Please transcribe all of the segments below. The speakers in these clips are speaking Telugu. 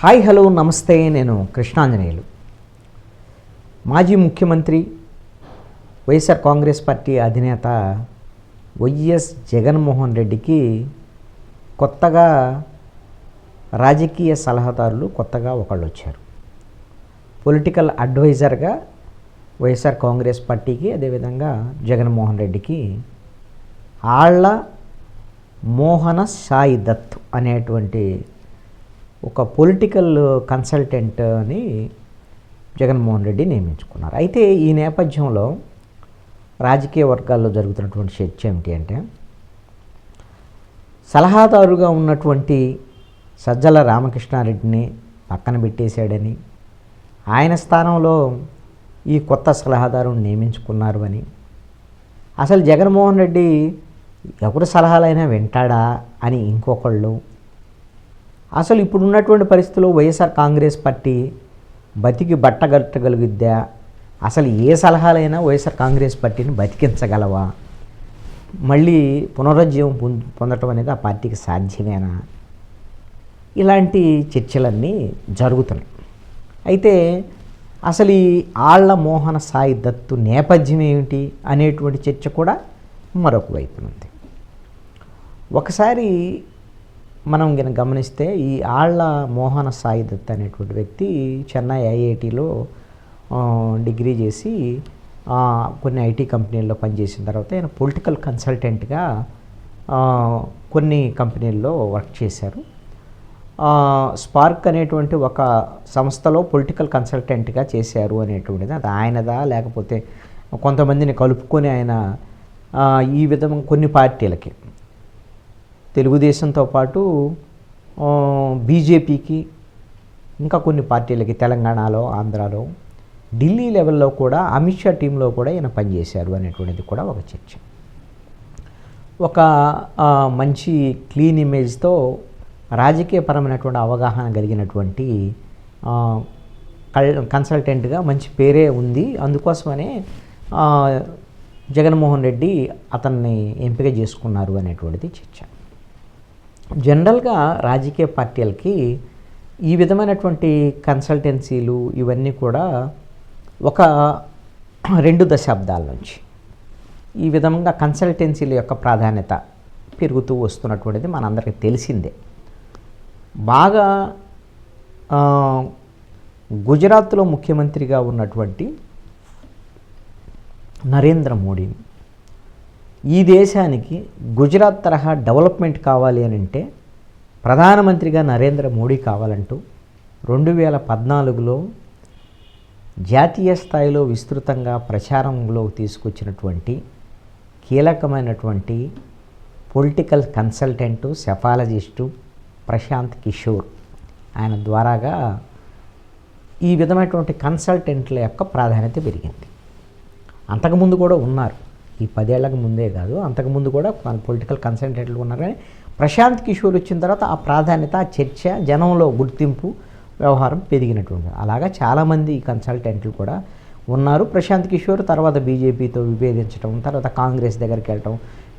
హాయ్ హలో నమస్తే నేను కృష్ణాంజనేయులు. మాజీ ముఖ్యమంత్రి వైఎస్ఆర్ కాంగ్రెస్ పార్టీ అధినేత వైఎస్ జగన్మోహన్ రెడ్డికి కొత్తగా రాజకీయ సలహాదారులు కొత్తగా ఒకళ్ళు వచ్చారు పొలిటికల్ అడ్వైజర్గా వైఎస్ఆర్ కాంగ్రెస్ పార్టీకి అదేవిధంగా జగన్మోహన్ రెడ్డికి ఆళ్ళ మోహన సాయి దత్ అనేటువంటి ఒక పొలిటికల్ కన్సల్టెంట్ అని జగన్మోహన్ రెడ్డి నియమించుకున్నారు. అయితే ఈ నేపథ్యంలో రాజకీయ వర్గాల్లో జరుగుతున్నటువంటి చర్చ ఏమిటి అంటే సలహాదారుగా ఉన్నటువంటి సజ్జల రామకృష్ణారెడ్డిని పక్కన పెట్టేశాడని ఆయన స్థానంలో ఈ కొత్త సలహాదారుని నియమించుకున్నారు అని. అసలు జగన్మోహన్ రెడ్డి ఎవరి సలహాలైనా వింటాడా అని ఇంకొకళ్ళు అసలు ఇప్పుడు ఉన్నటువంటి పరిస్థితుల్లో వైఎస్ఆర్ కాంగ్రెస్ పార్టీ బతికి బట్టగట్టగలుగుద్దా అసలు ఏ సలహాలైనా వైఎస్ఆర్ కాంగ్రెస్ పార్టీని బతికించగలవా? మళ్ళీ పునరుజ్జీవం పొంద పొందటం అనేది ఆ పార్టీకి సాధ్యమేనా? ఇలాంటి చర్చలన్నీ జరుగుతున్నాయి. అయితే అసలు ఈ ఆళ్ళ మోహన సాయి దత్తు నేపథ్యం ఏమిటి అనేటువంటి చర్చ కూడా మరొక వైపున ఉంది ఒకసారి మనం గిన గమనిస్తే ఈ ఆళ్ళ మోహన సాయి దత్ అనేటువంటి వ్యక్తి చెన్నై ఐఐటిలో డిగ్రీ చేసి కొన్ని ఐటీ కంపెనీల్లో పనిచేసిన తర్వాత ఆయన పొలిటికల్ కన్సల్టెంట్గా కొన్ని కంపెనీల్లో వర్క్ చేశారు. స్పార్క్ అనేటువంటి ఒక సంస్థలో పొలిటికల్ కన్సల్టెంట్గా చేశారు అనేటువంటిది అది ఆయనదా లేకపోతే కొంతమందిని కలుపుకొని ఆయన ఈ విధంగా కొన్ని పార్టీలకి. తెలుగుదేశంతో పాటు బీజేపీకి ఇంకా కొన్ని పార్టీలకి తెలంగాణలో ఆంధ్రాలో ఢిల్లీ లెవెల్లో కూడా అమిత్ షా టీంలో కూడా ఈయన పనిచేశారు అనేటువంటిది కూడా ఒక చర్చ. ఒక మంచి క్లీన్ ఇమేజ్తో రాజకీయపరమైనటువంటి అవగాహన కలిగినటువంటి కల్ కన్సల్టెంట్గా మంచి పేరే ఉంది. అందుకోసమనే జగన్మోహన్ రెడ్డి అతన్ని ఎంపిక చేసుకున్నారు అనేటువంటిది చర్చ. జనరల్గా రాజకీయ పార్టీలకి ఈ విధమైనటువంటి కన్సల్టెన్సీలు ఇవన్నీ కూడా ఒక రెండు దశాబ్దాల నుంచి ఈ విధంగా కన్సల్టెన్సీల యొక్క ప్రాధాన్యత పెరుగుతూ వస్తున్నటువంటిది మనందరికీ తెలిసిందే. బాగా గుజరాత్లో ముఖ్యమంత్రిగా ఉన్నటువంటి నరేంద్ర మోడీని ఈ దేశానికి గుజరాత్ తరహా డెవలప్మెంట్ కావాలి అని అంటే ప్రధానమంత్రిగా నరేంద్ర మోడీ కావాలంటూ రెండు వేల పద్నాలుగులో జాతీయ స్థాయిలో విస్తృతంగా ప్రచారంలో తీసుకొచ్చినటువంటి కీలకమైనటువంటి political consultant psephologist Prashant Kishor. ఆయన ద్వారాగా ఈ విధమైనటువంటి కన్సల్టెంట్ల యొక్క ప్రాధాన్యత పెరిగింది. అంతకుముందు కూడా ఉన్నారు. ఈ పదేళ్ళకు ముందే కాదు అంతకుముందు కూడా పొలిటికల్ కన్సల్టెంట్లు ఉన్నారు. కానీ ప్రశాంత్ కిషోర్ వచ్చిన తర్వాత ఆ ప్రాధాన్యత ఆ చర్చ జనంలో గుర్తింపు వ్యవహారం పెరిగినటువంటి అలాగా చాలామంది కన్సల్టెంట్లు కూడా ఉన్నారు. ప్రశాంత్ కిషోర్ తర్వాత బీజేపీతో విభేదించడం తర్వాత కాంగ్రెస్ దగ్గరికి వెళ్ళటం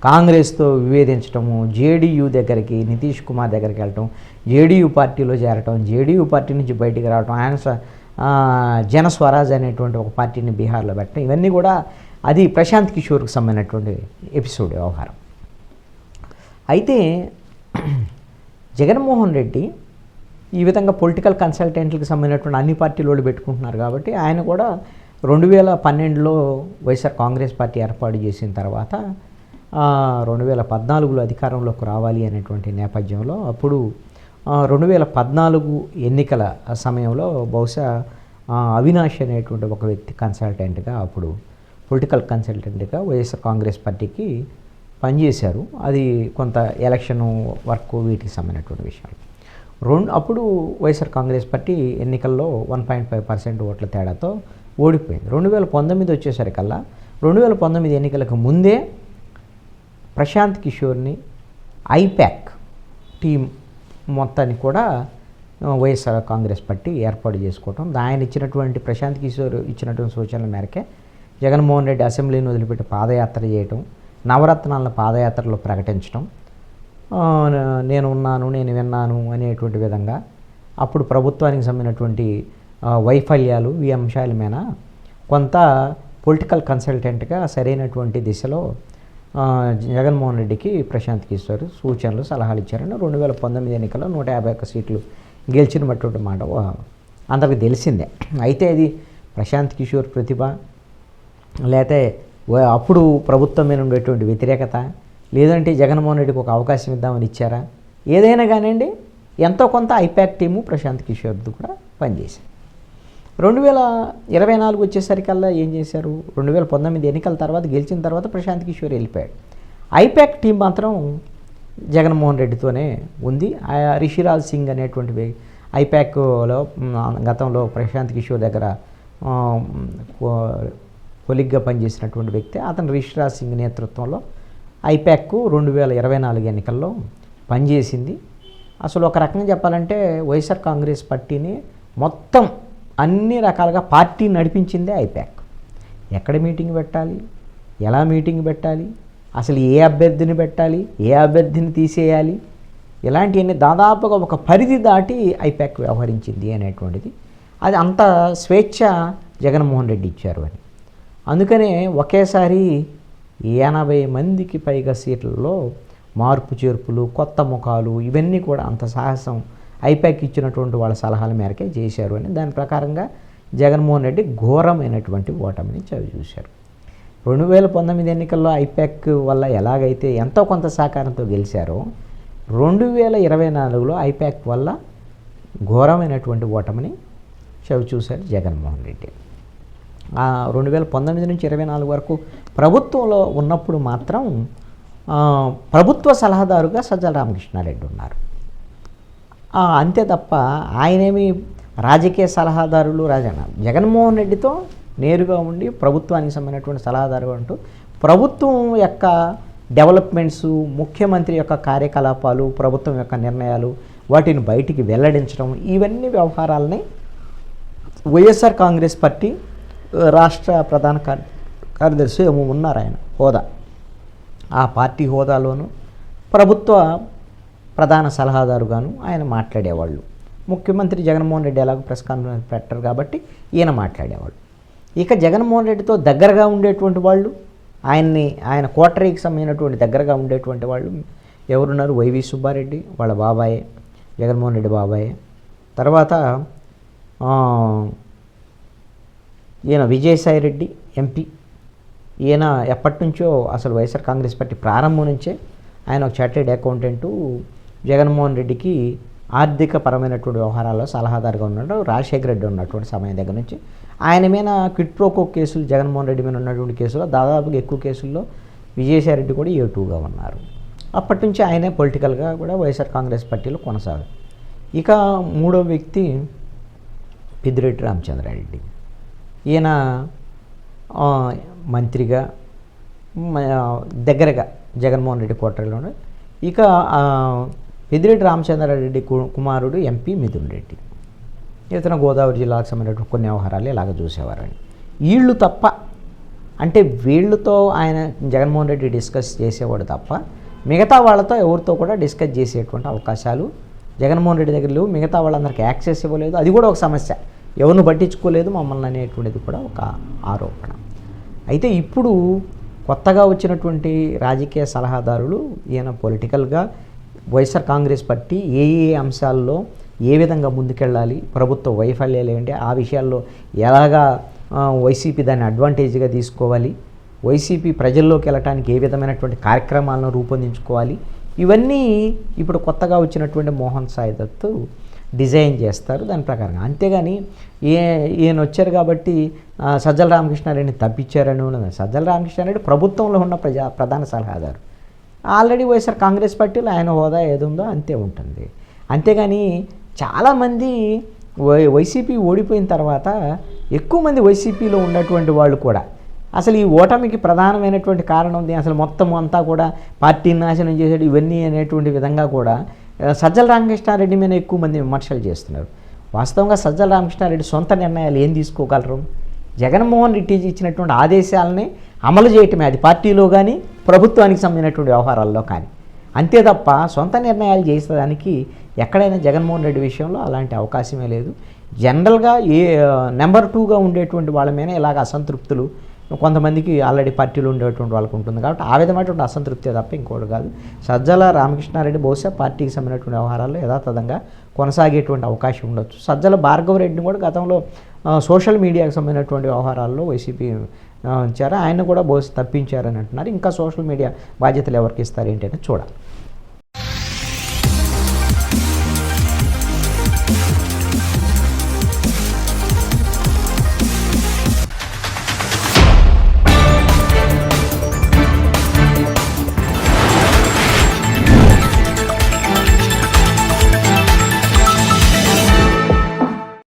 కాంగ్రెస్తో విభేదించటము జేడీయూ దగ్గరికి నితీష్ కుమార్ దగ్గరికి వెళ్ళటం జేడీయూ పార్టీలో చేరటం జేడీయూ పార్టీ నుంచి బయటికి రావటం ఆయన జన స్వరాజ్ అనేటువంటి ఒక పార్టీని బీహార్లో పెట్టడం ఇవన్నీ కూడా అది ప్రశాంత్ కిషోర్కి సంబంధించినటువంటి ఎపిసోడ్ వ్యవహారం. అయితే జగన్మోహన్ రెడ్డి ఈ విధంగా పొలిటికల్ కన్సల్టెంట్లకు సంబంధించినటువంటి అన్ని పార్టీలు పెట్టుకుంటున్నారు కాబట్టి ఆయన కూడా రెండు వేల పన్నెండులో వైఎస్ఆర్ కాంగ్రెస్ పార్టీ ఏర్పాటు చేసిన తర్వాత రెండు వేల పద్నాలుగులో అధికారంలోకి రావాలి అనేటువంటి నేపథ్యంలో అప్పుడు రెండు వేల పద్నాలుగు ఎన్నికల సమయంలో బహుశా అవినాష్ అనేటువంటి ఒక వ్యక్తి కన్సల్టెంట్గా అప్పుడు పొలిటికల్ కన్సల్టెంట్గా వైఎస్ఆర్ కాంగ్రెస్ పార్టీకి పనిచేశారు. అది కొంత ఎలక్షన్ వర్క్ వీటికి సంబంధించినటువంటి విషయాలు. రెండు అప్పుడు వైఎస్ఆర్ కాంగ్రెస్ పార్టీ ఎన్నికల్లో వన్ పాయింట్ ఫైవ్ పర్సెంట్ ఓట్ల తేడాతో ఓడిపోయింది. రెండు వేల పంతొమ్మిది వచ్చేసరికల్లా రెండు వేల పంతొమ్మిది ఎన్నికలకు ముందే ప్రశాంత్ కిషోర్ని ఐప్యాక్ టీం మొత్తాన్ని కూడా వైఎస్ఆర్ కాంగ్రెస్ పార్టీ ఏర్పాటు చేసుకోవటం ఆయన ఇచ్చినటువంటి ప్రశాంత్ కిషోర్ ఇచ్చినటువంటి సూచనల మేరకే జగన్మోహన్ రెడ్డి అసెంబ్లీని వదిలిపెట్టి పాదయాత్ర చేయటం నవరత్నాలను పాదయాత్రలో ప్రకటించడం నేను ఉన్నాను నేను విన్నాను అనేటువంటి విధంగా అప్పుడు ప్రభుత్వానికి సంబంధించినటువంటి వైఫల్యాలు ఈ అంశాల మీద కొంత పొలిటికల్ కన్సల్టెంట్గా సరైనటువంటి దిశలో జగన్మోహన్ రెడ్డికి ప్రశాంత్ కిషోర్ సూచనలు సలహాలు ఇచ్చారని రెండు వేల పంతొమ్మిది ఎన్నికల్లో నూట యాభై ఒక్క సీట్లు గెలిచినటువంటి మాట అందరికి తెలిసిందే. అయితే ఇది ప్రశాంత్ కిషోర్ ప్రతిభ లేకపోతే అప్పుడు ప్రభుత్వం మీద ఉండేటువంటి వ్యతిరేకత? లేదంటే జగన్మోహన్ రెడ్డికి ఒక అవకాశం ఇద్దామని ఇచ్చారా? ఏదైనా కానివ్వండి ఎంతో కొంత ఐపాక్ టీము ప్రశాంత్ కిషోర్ది కూడా పనిచేసింది. రెండు వేల ఇరవై నాలుగు వచ్చేసరికల్లా ఏం చేశారు? రెండు వేల పంతొమ్మిది ఎన్నికల తర్వాత గెలిచిన తర్వాత ప్రశాంత్ కిషోర్ వెళ్ళిపోయాడు. ఐపాక్ టీం మాత్రం జగన్మోహన్ రెడ్డితోనే ఉంది. ఆ రిషిరాజ్ సింగ్ అనేటువంటి ఐపాక్లో గతంలో ప్రశాంత్ కిషోర్ దగ్గర కొలిగ్గా పనిచేసినటువంటి వ్యక్తి అతను రిషిరాజ్ సింగ్ నేతృత్వంలో ఐపాక్ రెండు వేల ఇరవై నాలుగు ఎన్నికల్లో పనిచేసింది. అసలు ఒక రకంగా చెప్పాలంటే వైఎస్ఆర్ కాంగ్రెస్ పార్టీని మొత్తం అన్ని రకాలుగా పార్టీ నడిపించిందే ఐపాక్. ఎక్కడ మీటింగ్ పెట్టాలి? ఎలా మీటింగ్ పెట్టాలి? అసలు ఏ అభ్యర్థిని పెట్టాలి? ఏ అభ్యర్థిని తీసేయాలి? ఇలాంటివన్నీ దాదాపుగా ఒక పరిధి దాటి ఐపాక్ వ్యవహరించింది అనేటువంటిది. అది అంత స్వేచ్ఛ జగన్మోహన్ రెడ్డి ఇచ్చారు అని. అందుకనే ఒకేసారి ఎనభై మందికి పైగా సీట్లలో మార్పు చేర్పులు కొత్త ముఖాలు ఇవన్నీ కూడా అంత సాహసం ఐపాక్ ఇచ్చినటువంటి వాళ్ళ సలహాల మేరకే చేశారు అని దాని ప్రకారంగా జగన్మోహన్ రెడ్డి ఘోరమైనటువంటి ఓటమిని చవి చూశారు. రెండు వేల పంతొమ్మిది ఎన్నికల్లో ఐపాక్ వల్ల ఎలాగైతే ఎంతో కొంత సహకారంతో గెలిచారో రెండు వేల ఇరవై నాలుగులో ఐపాక్ వల్ల ఘోరమైనటువంటి ఓటమిని చవి చూశారు జగన్మోహన్ రెడ్డి. రెండు వేల పంతొమ్మిది నుంచి ఇరవై నాలుగు వరకు ప్రభుత్వంలో ఉన్నప్పుడు మాత్రం ప్రభుత్వ సలహాదారుగా సజ్జల రామకృష్ణారెడ్డి ఉన్నారు. అంతే తప్ప ఆయనేమి రాజకీయ సలహాదారులు రాజన్న జగన్మోహన్ రెడ్డితో నేరుగా ఉండి ప్రభుత్వానికి సంబంధించినటువంటి సలహాదారు అంటూ ప్రభుత్వం యొక్క డెవలప్మెంట్స్ ముఖ్యమంత్రి యొక్క కార్యకలాపాలు ప్రభుత్వం యొక్క నిర్ణయాలు వాటిని బయటికి వెల్లడించడం ఇవన్నీ వ్యవహారాలని వైఎస్ఆర్ కాంగ్రెస్ పార్టీ రాష్ట్ర ప్రధాన కార్ కార్యదర్శి ఏమో ఉన్నారు ఆయన హోదా. ఆ పార్టీ హోదాలోను ప్రభుత్వ ప్రధాన సలహాదారుగాను ఆయన మాట్లాడేవాళ్ళు. ముఖ్యమంత్రి జగన్మోహన్ రెడ్డి ఎలాగో ప్రెస్ కాన్ఫరెన్స్ పెట్టరు కాబట్టి ఈయన మాట్లాడేవాళ్ళు. ఇక జగన్మోహన్ రెడ్డితో దగ్గరగా ఉండేటువంటి వాళ్ళు ఆయన్ని ఆయన కోటరీకి సంబంధించినటువంటి దగ్గరగా ఉండేటువంటి వాళ్ళు ఎవరున్నారు? వైవి సుబ్బారెడ్డి వాళ్ళ బాబాయే జగన్మోహన్ రెడ్డి బాబాయే. తర్వాత ఈయన విజయసాయి రెడ్డి ఎంపీ. ఈయన ఎప్పటి నుంచో అసలు వైఎస్ఆర్ కాంగ్రెస్ పార్టీ ప్రారంభం నుంచే ఆయన ఒక చార్టెడ్ అకౌంటెంటు జగన్మోహన్ రెడ్డికి ఆర్థిక పరమైనటువంటి వ్యవహారాల్లో సలహాదారుగా ఉన్నాడు. రాజశేఖర రెడ్డి ఉన్నటువంటి సమయం దగ్గర నుంచి. ఆయన మీద క్విట్ ప్రోకో కేసులు జగన్మోహన్ రెడ్డి మీద ఉన్నటువంటి కేసులో దాదాపుగా ఎక్కువ కేసుల్లో విజయసాయి రెడ్డి కూడా ఏటూగా టూగా ఉన్నారు. అప్పటి నుంచి ఆయనే పొలిటికల్గా కూడా వైఎస్ఆర్ కాంగ్రెస్ పార్టీలో కొనసాగారు ఇక మూడో వ్యక్తి పెద్దిరెడ్డి రామచంద్రారెడ్డి. ఈయన మంత్రిగా దగ్గరగా జగన్మోహన్ రెడ్డి కోటరీలోనే ఇక పెద్దిరెడ్డి రామచంద్రారెడ్డి కు- కుమారుడు ఎంపీ మిథున్ రెడ్డి. ఇతను గోదావరి జిల్లాకు సంబంధించిన కొన్ని వ్యవహారాలు ఇలాగ చూసేవారని. వీళ్ళు తప్ప అంటే వీళ్ళతో ఆయన జగన్మోహన్ రెడ్డి డిస్కస్ చేసేవాడు తప్ప మిగతా వాళ్ళతో ఎవరితో కూడా డిస్కస్ చేసేటువంటి అవకాశాలు జగన్మోహన్ రెడ్డి దగ్గర లేవు. మిగతా వాళ్ళందరికీ యాక్సెస్ ఇవ్వలేదు. అది కూడా ఒక సమస్య. ఎవరిని పట్టించుకోలేదు మమ్మల్ని అనేటువంటిది కూడా ఒక ఆరోపణ. అయితే ఇప్పుడు కొత్తగా వచ్చినటువంటి రాజకీయ సలహాదారులు ఈయన పొలిటికల్గా వైఎస్ఆర్ కాంగ్రెస్ పార్టీ ఏ ఏ అంశాల్లో ఏ విధంగా ముందుకెళ్ళాలి ప్రభుత్వ వైఫల్యాలు ఏంటి ఆ విషయాల్లో ఎలాగా వైసీపీ దాన్ని అడ్వాంటేజ్గా తీసుకోవాలి వైసీపీ ప్రజల్లోకి వెళ్ళటానికి ఏ విధమైనటువంటి కార్యక్రమాలను రూపొందించుకోవాలి ఇవన్నీ ఇప్పుడు కొత్తగా వచ్చినటువంటి మోహన్ సాయి దత్తు డిజైన్ చేస్తారు దాని ప్రకారంగా. అంతేగాని ఏ ఈయన వచ్చారు కాబట్టి సజ్జల రామకృష్ణారెడ్డిని తప్పించారని ఉన్నది. సజ్జల రామకృష్ణారెడ్డి ప్రభుత్వంలో ఉన్న ప్రజా ప్రధాన సలహాదారు. ఆల్రెడీ వైఎస్ఆర్ కాంగ్రెస్ పార్టీలో ఆయన హోదా ఏది ఉందో అంతే ఉంటుంది. అంతేగాని చాలామంది వై వైసీపీ ఓడిపోయిన తర్వాత ఎక్కువ మంది వైసీపీలో ఉన్నటువంటి వాళ్ళు కూడా అసలు ఈ ఓటమికి ప్రధానమైనటువంటి కారణం ఉంది. అసలు మొత్తం అంతా కూడా పార్టీ నాశనం చేసాడు ఇవన్నీ అనేటువంటి విధంగా కూడా సజ్జల రామకృష్ణారెడ్డి మీద ఎక్కువ మంది విమర్శలు చేస్తున్నారు. వాస్తవంగా సజ్జల రామకృష్ణారెడ్డి సొంత నిర్ణయాలు ఏం తీసుకోగలరు? జగన్మోహన్ రెడ్డి ఇచ్చినటువంటి ఆదేశాలని అమలు చేయటమే అది పార్టీలో కానీ ప్రభుత్వానికి సంబంధించినటువంటి వ్యవహారాల్లో కానీ. అంతే తప్ప సొంత నిర్ణయాలు చేసేదానికి ఎక్కడైనా జగన్మోహన్ రెడ్డి విషయంలో అలాంటి అవకాశమే లేదు. జనరల్గా ఏ నెంబర్ టూగా ఉండేటువంటి వాళ్ళ మీద ఇలాగ అసంతృప్తులు కొంతమందికి ఆల్రెడీ పార్టీలు ఉండేటువంటి వాళ్ళకు ఉంటుంది. కాబట్టి ఆ విధమైనటువంటి అసంతృప్తి తప్ప ఇంకోటి కాదు. సజ్జల రామకృష్ణారెడ్డి బహుశా పార్టీకి సంబంధించినటువంటి వ్యవహారాల్లో యథాతథంగా కొనసాగేటువంటి అవకాశం ఉండొచ్చు. సజ్జల భార్గవరెడ్డిని కూడా గతంలో సోషల్ మీడియాకి సంబంధించినటువంటి వ్యవహారాల్లో వైసీపీ ఉంచారు. ఆయన కూడా బహుశా తప్పించారని అంటున్నారు. ఇంకా సోషల్ మీడియా బాధ్యతలు ఎవరికి ఇస్తారు ఏంటి అనేది చూడాలి.